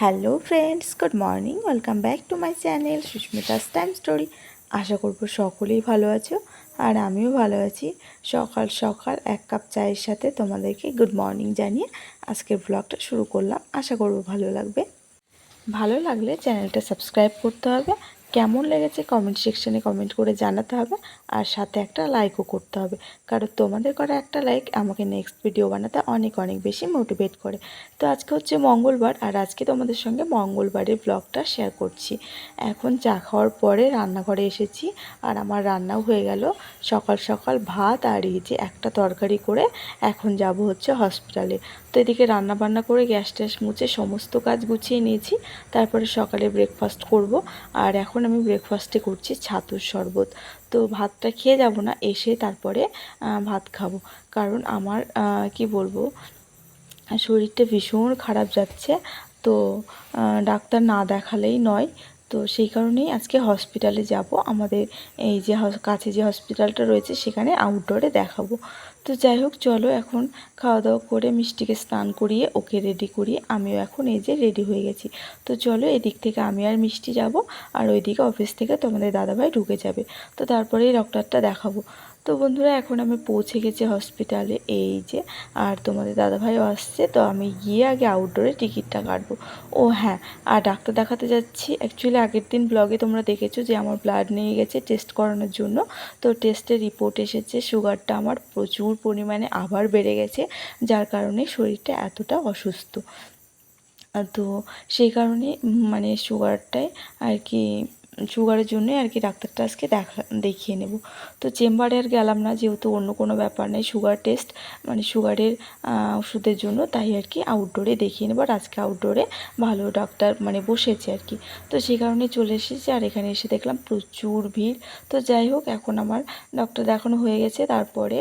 Hello friends good morning welcome back to my channel Susmita's time story আশা করব সকলেই ভালো আছো আর আমিও ভালো আছি। সকাল সকাল এক কাপ চায়ের সাথে তোমাদেরকে গুড মর্নিং জানিয়ে আজকের ব্লগটা শুরু করলাম। আশা করব ভালো লাগবে। ভালো লাগলে চ্যানেলটা সাবস্ক্রাইব করতে হবে। কেমন লেগেছে কমেন্ট সেকশানে কমেন্ট করে জানাতে হবে আর সাথে একটা লাইকও করতে হবে। কারণ তোমাদের করা একটা লাইক আমাকে নেক্সট ভিডিও বানাতে অনেক অনেক বেশি মোটিভেট করে। তো আজকে হচ্ছে মঙ্গলবার আর আজকে তোমাদের সঙ্গে মঙ্গলবারের ব্লগটা শেয়ার করছি। এখন চা খাওয়ার পরে রান্নাঘরে এসেছি আর আমার রান্নাও হয়ে গেল। সকাল সকাল ভাত আর এই যে একটা তরকারি করে এখন যাব হচ্ছে হসপিটালে তো এদিকে রান্না বান্না করে গ্যাস ট্যাস মুছে সমস্ত কাজ গুছিয়ে নিয়েছি। তারপরে সকালে ব্রেকফাস্ট করব। আর এখন আমি ব্রেকফাস্টে করছি ছাতুর শরবত। তো ভাতটা খেয়ে যাব না, এসে তারপরে ভাত খাব। কারণ আমার কি বলব, শরীরটা ভীষণ খারাপ যাচ্ছে। তো ডাক্তার না দেখালেই নয়। তো সেই কারণেই আজকে হসপিটালে যাব। আমাদের এই যে কাছে যে হসপিটালটা রয়েছে, সেখানে আউটডোরে দেখাবো। তো যাই হোক, চলো এখন খাওয়া দাওয়া করে মিষ্টিকে স্নান করিয়ে ওকে রেডি করিয়ে আমিও এখন এই যে রেডি হয়ে গেছি। তো চলো এদিক থেকে আমি আর মিষ্টি যাব আর ওইদিকে অফিস থেকে তোমাদের দাদাভাই ঢুকে যাবে। তো তারপরেই ডক্টরটা দেখাবো। তো বন্ধুরা, এখন আমি পৌঁছে গেছি হসপিটালে এই যে, আর তোমাদের দাদাভাইও আসছে, তো আমি গিয়ে আগে আউটডোরে টিকিটটা কাটবো। ও হ্যাঁ আর ডাক্তার দেখাতে যাচ্ছি। অ্যাকচুয়ালি আগের দিন ব্লগে তোমরা দেখেছ যে আমার ব্লাড নিয়ে গেছে টেস্ট করানোর জন্য। তো টেস্টের রিপোর্ট এসেছে সুগারটা আমার প্রচুর পরিমাণে আবার বেড়ে গেছে, যার কারণে শরীরটা এতটা অসুস্থ। তো সেই কারণে মানে সুগারটাই আর কি সুগারের জন্যই আর কি ডাক্তারটা আজকে দেখা, দেখিয়ে নেব। তো চেম্বারে আর গেলাম না, যেহেতু অন্য কোনো ব্যাপার নেই, সুগার টেস্ট মানে সুগারের ওষুধের জন্য, তাই আর কি আউটডোরে দেখিয়ে নেব। আর আজকে আউটডোরে ভালো ডাক্তার মানে বসেছে আর কি। তো সেই কারণে চলে এসেছি আর এখানে এসে দেখলাম প্রচুর ভিড়। তো যাই হোক, এখন আমার ডক্টর দেখানো হয়ে গেছে। তারপরে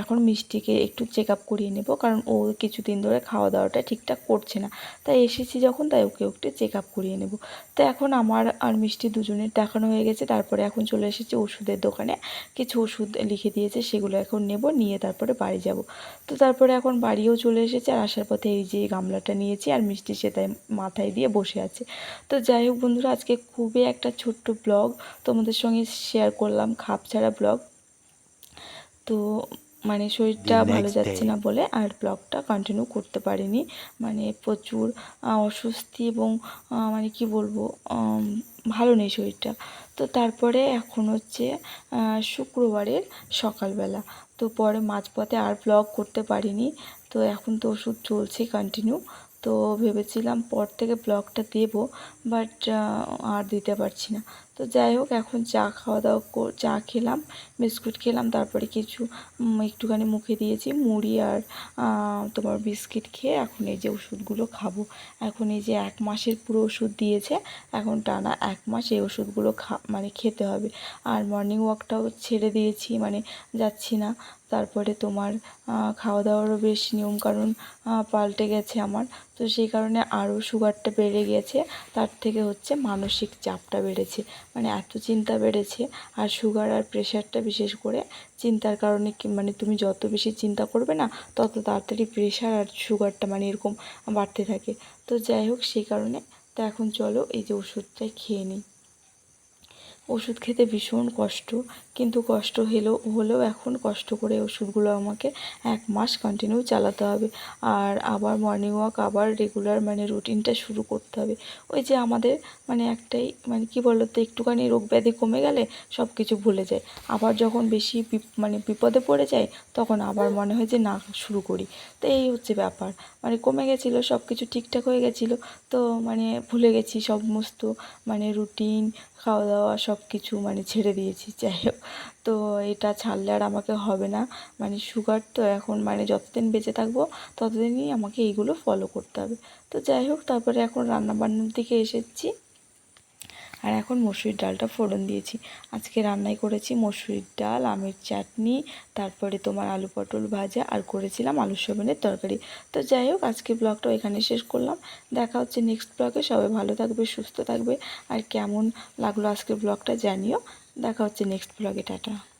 এখন মিষ্টিকে একটু চেক আপ করিয়ে নেব। কারণ ও কিছুদিন ধরে খাওয়া দাওয়াটা ঠিকঠাক করছে না। তাই এসেছি যখন, তাই ওকে একটু চেক আপ করিয়ে নেব। তো এখন আমার আর মিষ্টি দুজনের দেখানো হয়ে গেছে। তারপরে এখন চলে এসেছি ওষুধের দোকানে। কিছু ওষুধ লিখে দিয়েছে, সেগুলো এখন নেব, নিয়ে তারপরে বাড়ি যাব। তো তারপরে এখন বাড়িও চলে এসেছে আর আসার পথে এই যে গামলাটা নিয়েছি আর মিষ্টি সেটাই মাথায় দিয়ে বসে আছে। তো যাই হোক বন্ধুরা, আজকে খুবই একটা ছোট্ট ব্লগ তোমাদের সঙ্গে শেয়ার করলাম, খাপ ছাড়া ব্লগ। তো মানে শরীরটা ভালো যাচ্ছে না বলে আর ব্লগটা কন্টিনিউ করতে পারিনি। মানে প্রচুর অস্বস্তি এবং মানে কি বলব ভালো নেই শরীরটা। তো তারপরে এখন হচ্ছে শুক্রবারের সকালবেলা। তো পরে মাঝপথে আর ব্লগ করতে পারিনি। তো এখন তো ওষুধ চলছে কন্টিনিউ তো ভেবেছিলাম পর থেকে ব্লগটা দেবো বাট আর দিতে পারছি না। তো যাই হোক, এখন চা খাওয়া দাওয়া চা খেলাম, বিস্কুট খেলাম, তারপরে কিছু একটুখানি মুখে দিয়েছি, মুড়ি আর তোমার বিস্কিট খেয়ে এখন এই যে ওষুধগুলো খাব। এখন এই যে এক মাসের পুরো ওষুধ দিয়েছে, এখন টানা এক মাস এই ওষুধগুলো খা মানে খেতে হবে। আর মর্নিং ওয়াকটাও ছেড়ে দিয়েছি মানে যাচ্ছি না। তারপরে তোমার খাওয়া দাওয়ারও বেশ নিয়মকানুন পাল্টে গেছে আমার। তো সেই কারণে আরও সুগারটা বেড়ে গেছে তার থেকে হচ্ছে মানসিক চাপটা বেড়েছে মানে এত চিন্তা বেড়েছে। আর সুগার আর প্রেশারটা বিশেষ করে চিন্তার কারণে মানে তুমি যত বেশি চিন্তা করবে না, তত তাড়াতাড়ি প্রেশার আর সুগারটা মানে এরকম বাড়তে থাকে। তো যাই হোক, সেই কারণে তো এখন চলো এই যে ওষুধটাই খেয়ে নিই। ওষুধ খেতে ভীষণ কষ্ট, কিন্তু কষ্ট হলেও হলেও এখন কষ্ট করে ওষুধগুলো আমাকে এক মাস কন্টিনিউ চালাতে হবে। আর আবার মর্নিং ওয়াক আবার রেগুলার মানে রুটিনটা শুরু করতে হবে। ওই যে আমাদের মানে একটাই মানে কি বলো তো একটুখানি রোগ ব্যাধি কমে গেলে সব কিছু ভুলে যায়। আবার যখন বেশি মানে বিপদে পড়ে যায়, তখন আবার মনে হয় যে না, শুরু করি। তো এই হচ্ছে ব্যাপার। মানে কমে গেছিল সব কিছু ঠিকঠাক হয়ে গেছিল, তো মানে ভুলে গেছি সমস্ত মানে রুটিন খাওয়া দাওয়া সব কিছু মানে ছেড়ে দিয়েছি, যাই হোক। তো এটা ছাড়লে আর আমাকে হবে না। মানে সুগার তো এখন মানে যতদিন বেঁচে থাকব, ততদিনই আমাকে এইগুলো ফলো করতে হবে। তো যাই হোক, তারপরে এখন রান্নাবান্নার দিকে এসেছি। আর এখন মসুরির ডালটা ফোড়ন দিয়েছি। আজকে রান্নায় করেছি মসুরির ডাল, আমের চাটনি, তারপরে তোমার আলু পটল ভাজা আর করেছিলাম আলু সবেনের তরকারি। তো যাই হোক, আজকে ব্লগটা এখানে শেষ করলাম। দেখা হচ্ছে নেক্সট ব্লগে। সবাই ভালো থাকবে, সুস্থ থাকবে। আর কেমন লাগল আজকের ব্লগটা জানিও। দেখা হচ্ছে নেক্সট ব্লগে। টাটা।